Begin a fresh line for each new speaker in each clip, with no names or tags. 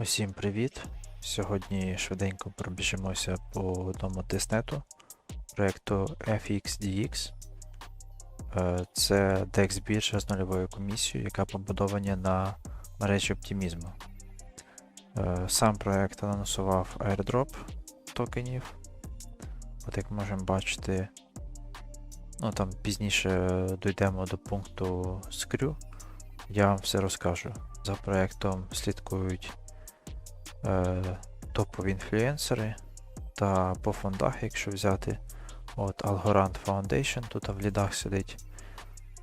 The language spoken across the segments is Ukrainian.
Усім привіт! Сьогодні швиденько пробіжимося по одному тестнету проєкту FXDX. Е, Це DEX біржа з нульовою комісією, яка побудована на мережі оптимізму. Е, Сам проєкт анонсував airdrop токенів. От як можемо бачити, ну там пізніше дійдемо до пункту скрю. Я вам все розкажу. За проєктом слідкують топові інфлюенсери. Та по фондах, якщо взяти от Algorand Foundation, тут в лідах сидить.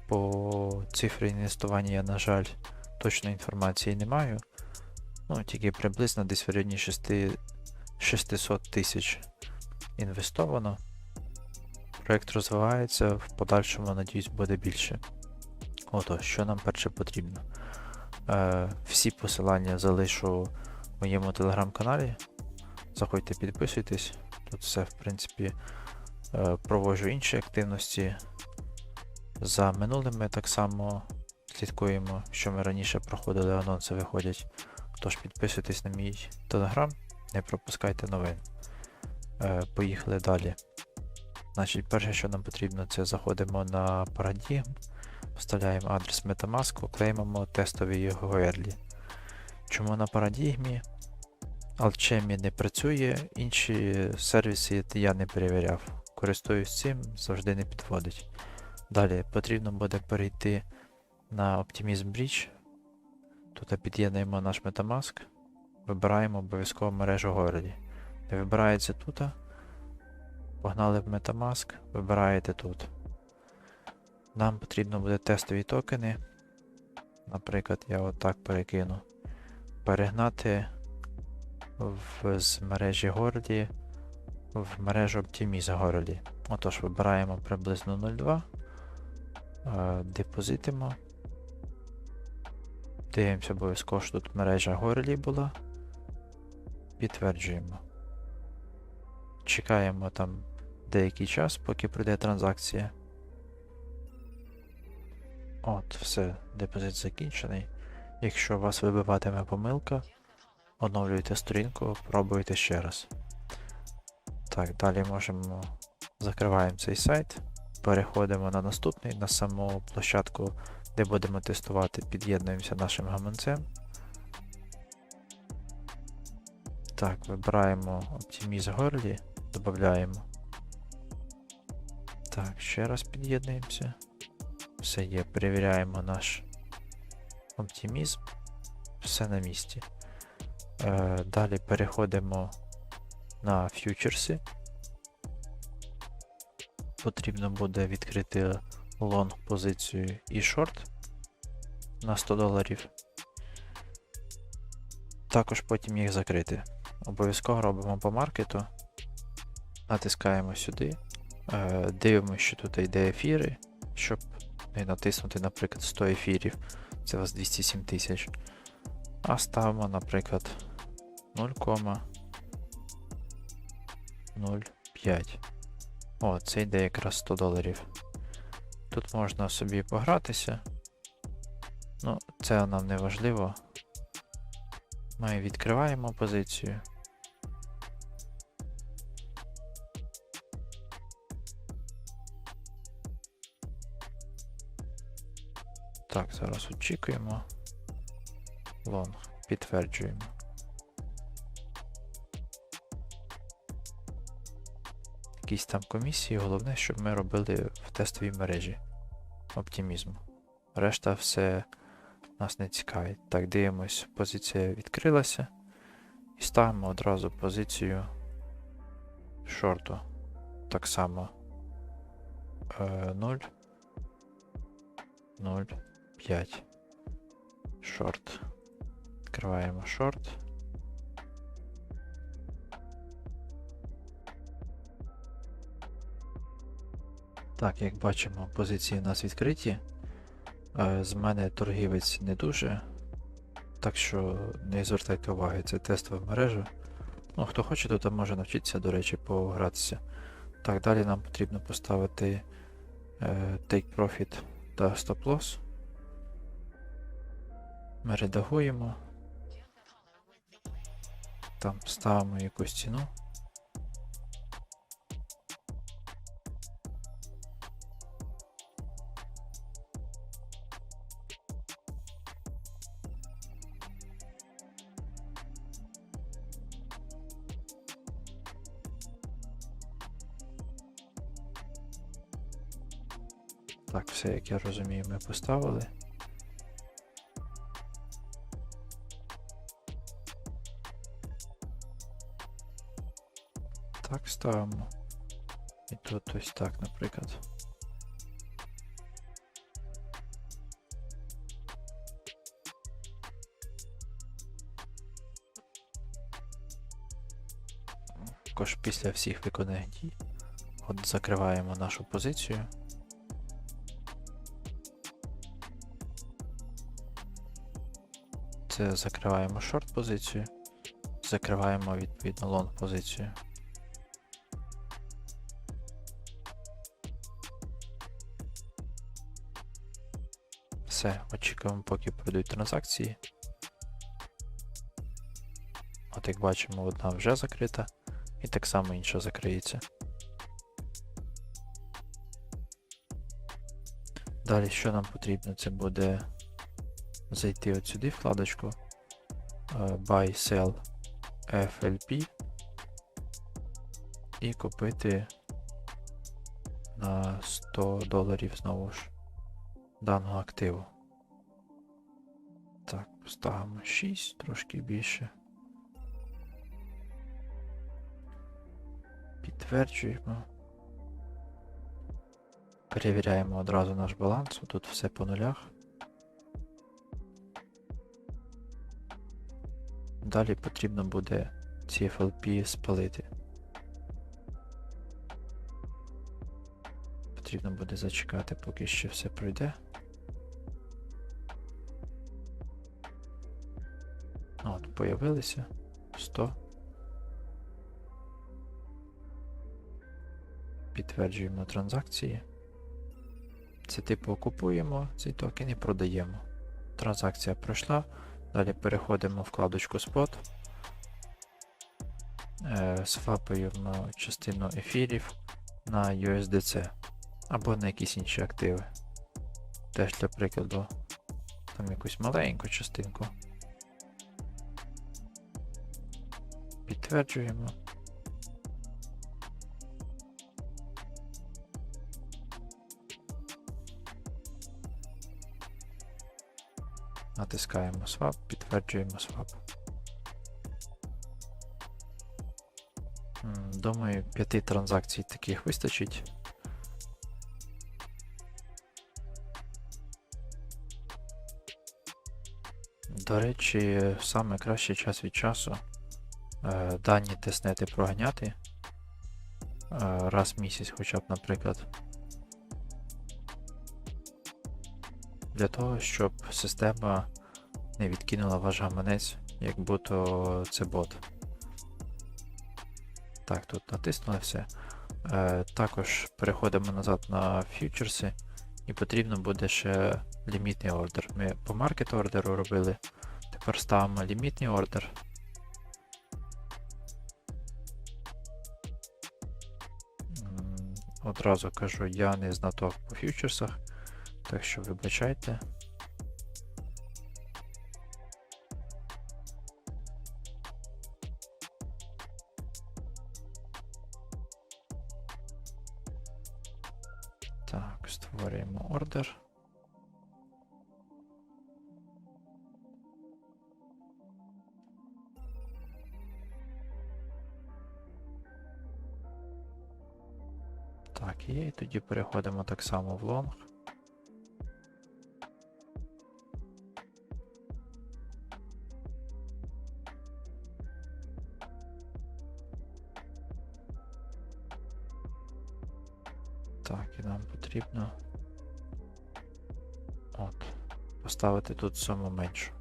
По цифрі інвестування я, на жаль, точної інформації не маю. Ну, тільки приблизно десь в районі 6, 600 тисяч інвестовано. Проєкт розвивається, в подальшому, надіюсь, буде більше. Ото, що нам перше потрібно. Е, всі посилання залишу в моєму телеграм-каналі. Заходьте, підписуйтесь. Тут все, в принципі, е, проводжу інші активності. За минулими так само слідкуємо, що ми раніше проходили, анонси виходять. Тож підписуйтесь на мій телеграм, не пропускайте новин. Е, Поїхали далі. Значить, перше, що нам потрібно, це заходимо на Paradigm, вставляємо адрес Metamask, клеймимо тестові URL. Чому на парадігмі? Alchemy не працює, інші сервіси я не перевіряв. Користуюсь цим, завжди не підводить. Далі потрібно буде перейти на Optimism Bridge. Тут під'єднуємо наш Metamask, вибираємо обов'язково мережу. Не вибирається тут. Погнали в Metamask, вибираєте тут. Нам потрібно буде тестові токени. Наприклад, я отак перекину перегнати в, з мережі Горлі в мережу Optimize Горлі. Отож, вибираємо приблизно 0,2, е, депозитимо. Дивимося обов'язково, що тут мережа Горлі була. Підтверджуємо. Чекаємо там деякий час, поки пройде транзакція. От, все, депозит закінчений. Якщо вас вибиватиме помилка, оновлюйте сторінку, пробуйте ще раз. Так, далі можемо закриваємо цей сайт, переходимо на наступний, на саму площадку, де будемо тестувати, під'єднуємося нашим гаманцем. Так, вибираємо Optimize Горлі, додаємо. Так, ще раз під'єднуємося. Все є, перевіряємо наш оптимізм, все на місці. Е, Далі переходимо на фьючерси. Потрібно буде відкрити лонг позицію і шорт на 100 доларів. Також потім їх закрити. Обов'язково робимо по маркету, натискаємо сюди, е, дивимося, що тут йде ефіри, щоб не натиснути, наприклад, 100 ефірів це у вас 207 тисяч. А ставимо, наприклад, 0,05. О, це йде якраз 100 доларів. Тут можна собі погратися. Ну, це нам не важливо. Ми відкриваємо позицію. Так, зараз очікуємо. Лонг. Підтверджуємо. Якісь там комісії, головне, щоб ми робили в тестовій мережі оптимізму. Решта все нас не цікавить. Так, дивимось, позиція відкрилася. І ставимо одразу позицію шорту. Так само е, 0. 0. 5. Шорт. Відкриваємо шорт. Так, як бачимо, позиції у нас відкриті. Е, З мене торгівець не дуже. Так що не звертайте уваги, це тестова мережа. Ну, хто хоче, то там може навчитися, до речі, погратися. Так, далі нам потрібно поставити е, Take Profit та Stop Loss. Ми редагуємо. Там ставимо якусь ціну. Так, все, як я розумію, ми поставили. Так ставимо. І тут ось так, наприклад. Також після всіх виконаних дій. От закриваємо нашу позицію. Це закриваємо шорт позицію, закриваємо відповідно лонг позицію. Все, очікуємо, поки пройдуть транзакції. От як бачимо, одна вже закрита, і так само інша закриється. Далі, що нам потрібно, це буде зайти от сюди вкладочку е, Buy Sell FLP і купити на 100 доларів знову ж даного активу. Так, поставимо 6, трошки більше. Підтверджуємо. Перевіряємо одразу наш баланс. Тут все по нулях. Далі потрібно буде ці FLP спалити. Потрібно буде зачекати, поки ще все пройде. Появилися 100. Підтверджуємо транзакції. Це типу купуємо цей токен і продаємо. Транзакція пройшла. Далі переходимо в вкладочку Spot. Е, Свапаємо частину ефірів на USDC або на якісь інші активи. Теж для прикладу, там якусь маленьку частинку. Підтверджуємо. Натискаємо Swap, підтверджуємо Swap. Думаю, п'яти транзакцій таких вистачить. До речі, саме кращий час від часу дані тестнети проганяти е, раз в місяць, хоча б, наприклад. Для того, щоб система не відкинула ваш гаманець, як будто це бот. Так, тут натиснули все. Е, також переходимо назад на фьючерси, і потрібно буде ще лімітний ордер. Ми по маркет ордеру робили. Тепер ставимо лімітний ордер. Одразу кажу, я не знаток по фьючерсах, так що вибачайте. Так, створюємо ордер. Так, тоді переходимо так само в лонг. Так, і нам потрібно от, поставити тут суму меншу.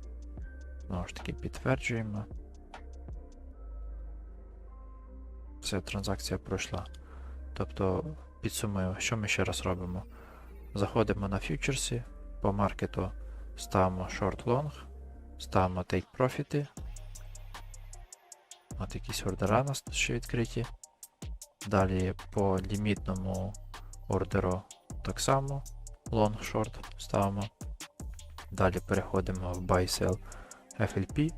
Знову ж таки, підтверджуємо. Все, транзакція пройшла. Тобто, підсумуємо, що ми ще раз робимо. Заходимо на фьючерси, по маркету ставимо short long, ставимо take profit. От якісь ордера у нас ще відкриті. Далі по лімітному ордеру так само long short ставимо. Далі переходимо в Buy Sell FLP,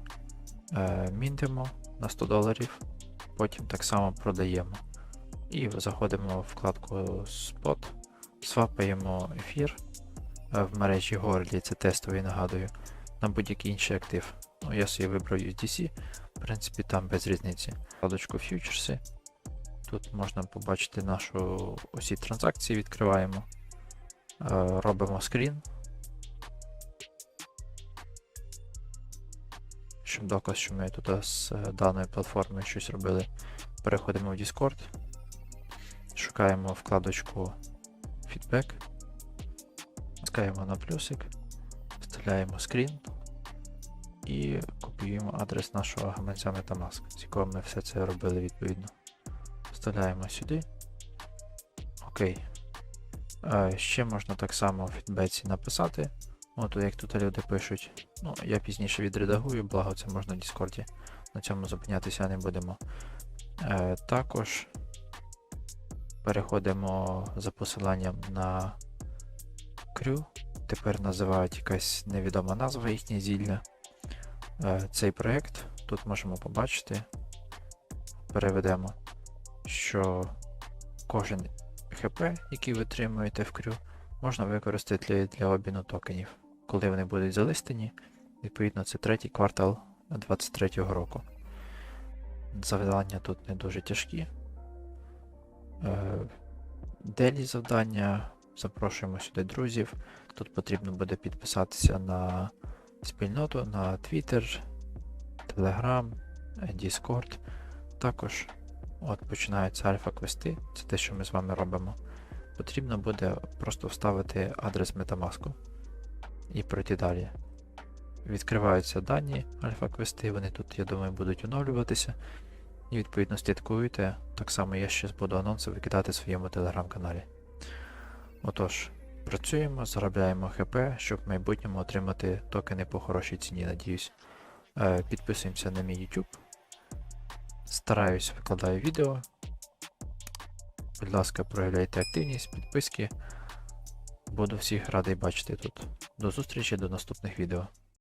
е, мінтимо на 100 доларів, потім так само продаємо. І заходимо в вкладку Spot, свапаємо ефір е, в мережі Goerli, це тестовий нагадую, на будь-який інший актив. Ну, я собі вибрав USDC, в принципі, там без різниці. Вкладочку фьючерси. Тут можна побачити нашу усі транзакції, відкриваємо, е, робимо скрін. Щоб доказ, що ми тут з е, даної платформи щось робили. Переходимо в Discord, шукаємо вкладочку Feedback, натискаємо на плюсик, вставляємо скрін і копіюємо адрес нашого гаманця Metamask, з якого ми все це робили відповідно. Вставляємо сюди. Окей. Ще можна так само в фідбеці написати. От як тут люди пишуть. Ну, я пізніше відредагую, благо це можна в Діскорді. На цьому зупинятися не будемо. Е, також переходимо за посиланням на Крю. Тепер називають якась невідома назва їхнє зілля. Е, цей проєкт тут можемо побачити. Переведемо, що кожен ХП, який ви отримуєте в крю, можна використати для обміну токенів, коли вони будуть залистені. Відповідно, це третій квартал 2023 року. Завдання тут не дуже тяжкі. Е, Делі завдання. Запрошуємо сюди друзів. Тут потрібно буде підписатися на спільноту, на Twitter, Telegram, е, Discord. Також от починаються альфа-квести, це те, що ми з вами робимо. Потрібно буде просто вставити адрес Metamask і пройти далі. Відкриваються дані альфа-квести, вони тут, я думаю, будуть оновлюватися. І відповідно слідкуйте. Так само я ще буду анонси викидати в своєму телеграм-каналі. Отож, працюємо, заробляємо ХП, щоб в майбутньому отримати токени по хорошій ціні, надіюсь. Е, Підписуємося на мій YouTube. Стараюсь викладаю відео. Будь ласка, проявляйте активність, підписки. Буду всіх радий бачити тут. До зустрічі до наступних відео.